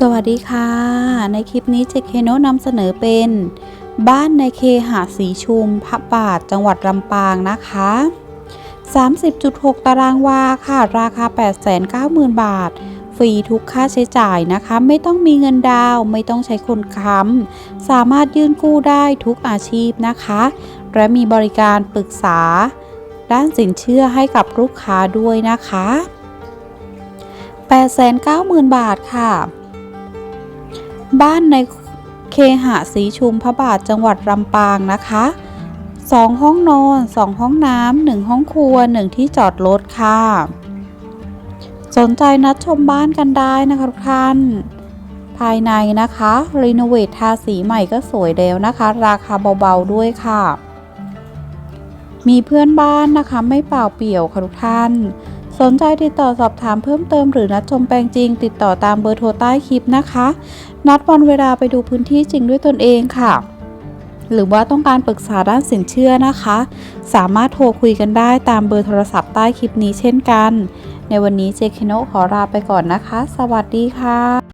สวัสดีค่ะ ในคลิปนี้เจเคโนนำเสนอเป็น บ้านในเคหะสีชุมพระบาทจังหวัดลำปางนะคะ 30.6 ตารางวาค่ะ ราคา 890,000 บาท ฟรีทุกค่าใช้จ่ายนะคะ ไม่ต้องมีเงินดาวไม่ต้องใช้คนค้ำ สามารถยื่นกู้ได้ทุกอาชีพนะคะ และมีบริการปรึกษา ด้านสินเชื่อให้กับลูกค้าด้วยนะคะ 890,000 บาทค่ะ บ้านในเคหะสีชุมพระบาทจังหวัดลำปางนะคะสองห้องนอนสองห้องน้ำหนึ่งห้องครัวหนึ่งที่จอดรถค่ะ สนใจนัดชมบ้านกันได้นะคะทุกท่าน ภายในนะคะรีโนเวททาสีใหม่ก็สวยแล้วนะคะ ราคาเบาๆด้วยค่ะ มีเพื่อนบ้านนะคะไม่เปล่าเปลี่ยวค่ะทุกท่าน สนใจติดต่อสอบถามเพิ่มเติมหรือนัดชมแปลงจริง ติดต่อตามเบอร์โทรใต้คลิปนะคะ นัดวันเวลาไปดูพื้นที่จริงด้วยตนเองค่ะ หรือว่าต้องการปรึกษาด้านสินเชื่อนะคะ สามารถโทรคุยกันได้ตามเบอร์โทรศัพท์ใต้คลิปนี้เช่นกัน ในวันนี้เจคโนขอลาไปก่อนนะคะ สวัสดีค่ะ